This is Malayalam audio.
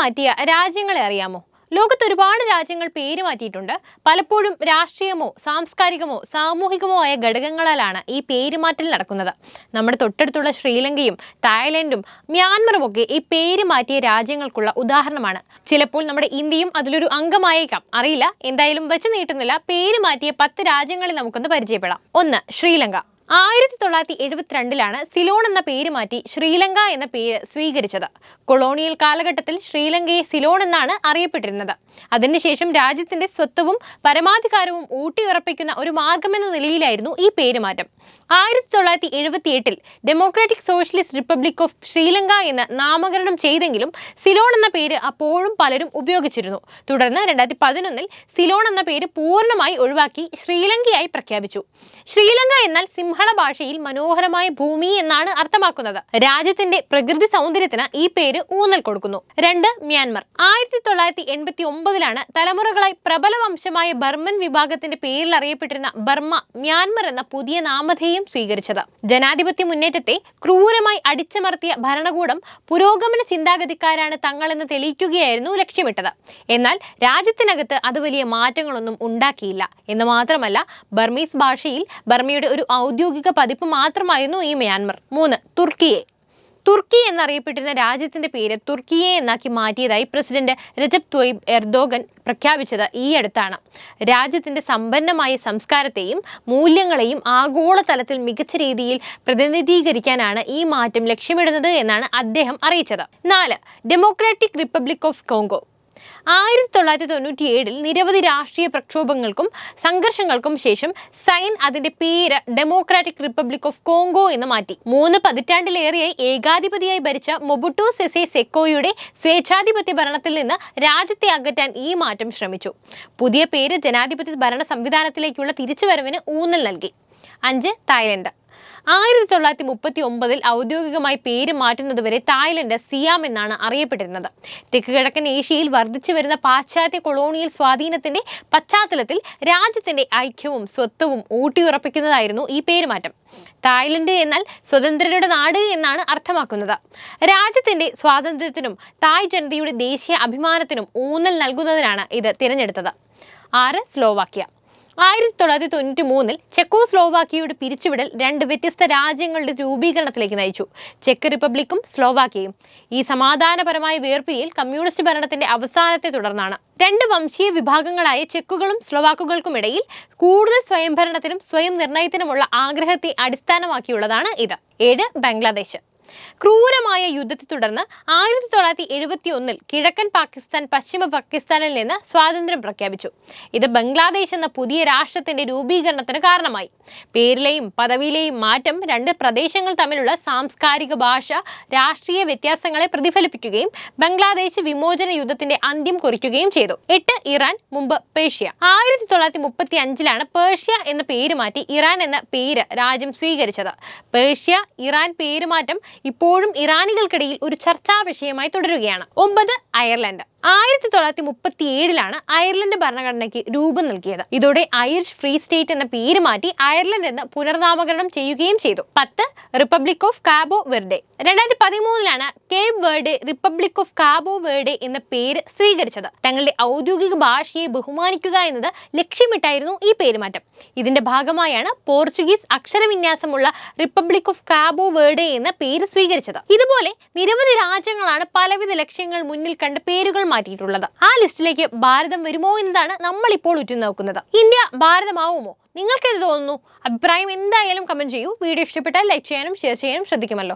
മാറ്റിയ രാജ്യങ്ങളെ അറിയാമോ? ലോകത്ത് ഒരുപാട് രാജ്യങ്ങൾ പേര് മാറ്റിയിട്ടുണ്ട്. പലപ്പോഴും രാഷ്ട്രീയമോ സാംസ്കാരികമോ സാമൂഹികമോ ആയ ഘടകങ്ങളാലാണ് ഈ പേരുമാറ്റൽ നടക്കുന്നത്. നമ്മുടെ തൊട്ടടുത്തുള്ള ശ്രീലങ്കയും തായ്ലൻഡും മ്യാൻമറും ഒക്കെ ഈ പേര് മാറ്റിയ രാജ്യങ്ങൾക്കുള്ള ഉദാഹരണമാണ്. ചിലപ്പോൾ നമ്മുടെ ഇന്ത്യയും അതിലൊരു അംഗമായേക്കാം. അറിയില്ല. എന്തായാലും വെച്ച് നീട്ടുന്നില്ല. പേര് മാറ്റിയ പത്ത് രാജ്യങ്ങളിൽ നമുക്കൊന്ന് പരിചയപ്പെടാം. ഒന്ന് ശ്രീലങ്ക. ആയിരത്തി തൊള്ളായിരത്തി എഴുപത്തിരണ്ടിലാണ് സിലോൺ എന്ന പേര് മാറ്റി ശ്രീലങ്ക എന്ന പേര് സ്വീകരിച്ചത്. കൊളോണിയൽ കാലഘട്ടത്തിൽ ശ്രീലങ്കയെ സിലോൺ എന്നാണ് അറിയപ്പെട്ടിരുന്നത്. അതിനുശേഷം രാജ്യത്തിന്റെ സ്വത്വവും പരമാധികാരവും ഊട്ടിയുറപ്പിക്കുന്ന ഒരു മാർഗമെന്ന നിലയിലായിരുന്നു ഈ പേരുമാറ്റം. ആയിരത്തി തൊള്ളായിരത്തി എഴുപത്തി എട്ടിൽ democratic socialist republic of Sri Lanka എന്ന് നാമകരണം ചെയ്തെങ്കിലും സിലോൺ എന്ന പേര് അപ്പോഴും പലരും ഉപയോഗിച്ചിരുന്നു. തുടർന്ന് രണ്ടായിരത്തി പതിനൊന്നിൽ സിലോൺ എന്ന പേര് പൂർണമായി ഒഴിവാക്കി ശ്രീലങ്കയായി പ്രഖ്യാപിച്ചു. ശ്രീലങ്ക എന്നാൽ സിംഹള ഭാഷയിൽ മനോഹരമായ ഭൂമി എന്നാണ് അർത്ഥമാക്കുന്നത്. രാജ്യത്തിന്റെ പ്രകൃതി സൗന്ദര്യത്തിന് ഈ പേര് ഊന്നൽ കൊടുക്കുന്നു. രണ്ട് മ്യാൻമർ. ആയിരത്തി തൊള്ളായിരത്തി എൺപത്തി ഒമ്പതിലാണ് തലമുറകളായി പ്രബല വംശമായ ബർമൻ വിഭാഗത്തിന്റെ പേരിൽ അറിയപ്പെട്ടിരുന്ന ബർമ്മ മ്യാൻമർ എന്ന പുതിയ നാമധേയം സ്വീകരിച്ചത്. ജനാധിപത്യ മുന്നേറ്റത്തെ ക്രൂരമായി അടിച്ചമർത്തിയ ഭരണകൂടം പുരോഗമന ചിന്താഗതിക്കാരാണ് തങ്ങളെന്ന് തെളിയിക്കുകയായിരുന്നു ലക്ഷ്യമിട്ടത്. എന്നാൽ രാജ്യത്തിനകത്ത് അത് വലിയ മാറ്റങ്ങളൊന്നും ഉണ്ടാക്കിയില്ല. എന്ന് മാത്രമല്ല ബർമീസ് ഭാഷയിൽ ബർമയുടെ ഒരു ഔദ്യോഗിക പതിപ്പ് മാത്രമായിരുന്നു ഈ മ്യാൻമർ. മൂന്ന് തുർക്കിയെ. തുർക്കി എന്നറിയപ്പെട്ടിരുന്ന രാജ്യത്തിന്റെ പേര് തുർക്കിയെ എന്നാക്കി മാറ്റിയതായി പ്രസിഡന്റ് രജബ് തൊയ്ബ് എർദോഗൻ പ്രഖ്യാപിച്ചത് ഈ അടുത്താണ്. രാജ്യത്തിന്റെ സമ്പന്നമായ സംസ്കാരത്തെയും മൂല്യങ്ങളെയും ആഗോളതലത്തിൽ മികച്ച രീതിയിൽ പ്രതിനിധീകരിക്കാനാണ് ഈ മാറ്റം ലക്ഷ്യമിടുന്നത് എന്നാണ് അദ്ദേഹം അറിയിച്ചത്. നാല് ഡെമോക്രാറ്റിക് റിപ്പബ്ലിക് ഓഫ് കോങ്കോ ആയിരത്തി തൊള്ളായിരത്തി തൊണ്ണൂറ്റി ഏഴിൽ നിരവധി രാഷ്ട്രീയ പ്രക്ഷോഭങ്ങൾക്കും സംഘർഷങ്ങൾക്കും ശേഷം സൈൻ അതിന്റെ പേര് ഡെമോക്രാറ്റിക് റിപ്പബ്ലിക് ഓഫ് കോങ്കോ എന്ന് മാറ്റി. മൂന്ന് പതിറ്റാണ്ടിലേറെയായി ഏകാധിപതിയായി ഭരിച്ച മൊബുട്ടോ സെസെ സെക്കോയുടെ സ്വേച്ഛാധിപത്യ ഭരണത്തിൽ നിന്ന് രാജ്യത്തെ അകറ്റാൻ ഈ മാറ്റം ശ്രമിച്ചു. പുതിയ പേര് ജനാധിപത്യ ഭരണ സംവിധാനത്തിലേക്കുള്ള തിരിച്ചുവരവിന് ഊന്നൽ നൽകി. അഞ്ച് തായ്ലൻഡ്. ആയിരത്തി തൊള്ളായിരത്തി മുപ്പത്തി ഒമ്പതിൽ ഔദ്യോഗികമായി പേര് മാറ്റുന്നതുവരെ തായ്ലൻഡ് സിയാം എന്നാണ് അറിയപ്പെട്ടിരുന്നത്. തെക്ക് കിഴക്കൻ ഏഷ്യയിൽ വർദ്ധിച്ചു വരുന്ന പാശ്ചാത്യ കൊളോണിയൽ സ്വാധീനത്തിന്റെ പശ്ചാത്തലത്തിൽ രാജ്യത്തിന്റെ ഐക്യവും സ്വത്വവും ഊട്ടിയുറപ്പിക്കുന്നതായിരുന്നു ഈ പേരുമാറ്റം. തായ്ലൻഡ് എന്നാൽ സ്വതന്ത്രരുടെ നാട് എന്നാണ് അർത്ഥമാക്കുന്നത്. രാജ്യത്തിന്റെ സ്വാതന്ത്ര്യത്തിനും തായ് ജനതയുടെ ദേശീയ അഭിമാനത്തിനും ഊന്നൽ നൽകുന്നതിനാണ് ഇത് തിരഞ്ഞെടുത്തത്. ആറ് സ്ലോവാക്യ. ആയിരത്തി തൊള്ളായിരത്തി തൊണ്ണൂറ്റി മൂന്നിൽ ചെക്കോ സ്ലോവാക്കിയയുടെ പിരിച്ചുവിടൽ രണ്ട് വ്യത്യസ്ത രാജ്യങ്ങളുടെ രൂപീകരണത്തിലേക്ക് നയിച്ചു. ചെക്ക് റിപ്പബ്ലിക്കും സ്ലോവാക്കിയയും ഈ സമാധാനപരമായ വേർപിരിയൽ കമ്മ്യൂണിസ്റ്റ് ഭരണത്തിന്റെ അവസാനത്തെ തുടർന്നാണ്. രണ്ട് വംശീയ വിഭാഗങ്ങളായ ചെക്കുകളും സ്ലോവാക്കുകൾക്കുമിടയിൽ കൂടുതൽ സ്വയംഭരണത്തിനും സ്വയം നിർണയത്തിനുമുള്ള ആഗ്രഹത്തെ അടിസ്ഥാനമാക്കിയുള്ളതാണ് ഇത്. ഏഴ് ബംഗ്ലാദേശ്. ക്രൂരമായ യുദ്ധത്തെ തുടർന്ന് ആയിരത്തി തൊള്ളായിരത്തി എഴുപത്തി ഒന്നിൽ കിഴക്കൻ പാകിസ്ഥാൻ പശ്ചിമ പാകിസ്ഥാനിൽ നിന്ന് സ്വാതന്ത്ര്യം പ്രഖ്യാപിച്ചു. ഇത് ബംഗ്ലാദേശ് എന്ന പുതിയ രാഷ്ട്രത്തിന്റെ രൂപീകരണത്തിന് കാരണമായി. പേരിലെയും പദവിയിലെയും മാറ്റം രണ്ട് പ്രദേശങ്ങൾ തമ്മിലുള്ള സാംസ്കാരിക ഭാഷ രാഷ്ട്രീയ വ്യത്യാസങ്ങളെ പ്രതിഫലിപ്പിക്കുകയും ബംഗ്ലാദേശ് വിമോചന യുദ്ധത്തിന്റെ അന്ത്യം കുറിക്കുകയും ചെയ്തു. എട്ട് ഇറാൻ മുമ്പ് പേർഷ്യ. ആയിരത്തി തൊള്ളായിരത്തി മുപ്പത്തി അഞ്ചിലാണ് പേർഷ്യ എന്ന പേര് മാറ്റി ഇറാൻ എന്ന പേര് രാജ്യം സ്വീകരിച്ചത്. പേർഷ്യ ഇറാൻ പേരുമാറ്റം ഇപ്പോഴും ഇറാനികൾക്കിടയിൽ ഒരു ചർച്ചാ വിഷയമായി തുടരുകയാണ്. ഒമ്പത് അയർലൻഡ്. ആയിരത്തി തൊള്ളായിരത്തി മുപ്പത്തി ഏഴിലാണ് അയർലൻഡ് ഭരണഘടനയ്ക്ക് രൂപം നൽകിയത്. ഇതോടെ ഐറിഷ് ഫ്രീ സ്റ്റേറ്റ് എന്ന പേര് മാറ്റി അയർലൻഡ് എന്ന് പുനർനാമകരണം ചെയ്യുകയും ചെയ്തു. പത്ത് റിപ്പബ്ലിക് ഓഫ് കാബോ വെർഡെ. രണ്ടായിരത്തി പതിമൂന്നിലാണ് Cape Verde republic of Cabo Verde എന്ന പേര് സ്വീകരിച്ചത്. തങ്ങളുടെ ഔദ്യോഗിക ഭാഷയെ ബഹുമാനിക്കുക എന്നത് ലക്ഷ്യമിട്ടായിരുന്നു ഈ പേരുമാറ്റം. ഇതിന്റെ ഭാഗമായാണ് പോർച്ചുഗീസ് അക്ഷരവിന്യാസമുള്ള റിപ്പബ്ലിക് ഓഫ് കാബോ വേർഡെ എന്ന പേര് സ്വീകരിച്ചത്. ഇതുപോലെ നിരവധി രാജ്യങ്ങളാണ് പലവിധ ലക്ഷ്യങ്ങൾ മുന്നിൽ കണ്ട് പേരുകൾ മാറ്റിയിട്ടുള്ളത്. ആ ലിസ്റ്റിലേക്ക് ഭാരതം വരുമോ എന്നതാണ് നമ്മൾ ഇപ്പോൾ ഉറ്റുനോക്കുന്നത്. ഇന്ത്യ ഭാരതമാവുമോ? നിങ്ങൾക്കെന്ത് തോന്നുന്നു? അഭിപ്രായം എന്തായാലും കമന്റ് ചെയ്യൂ. വീഡിയോ ഇഷ്ടപ്പെട്ടാൽ ലൈക്ക് ചെയ്യാനും ഷെയർ ചെയ്യാനും ശ്രദ്ധിക്കുമല്ലോ.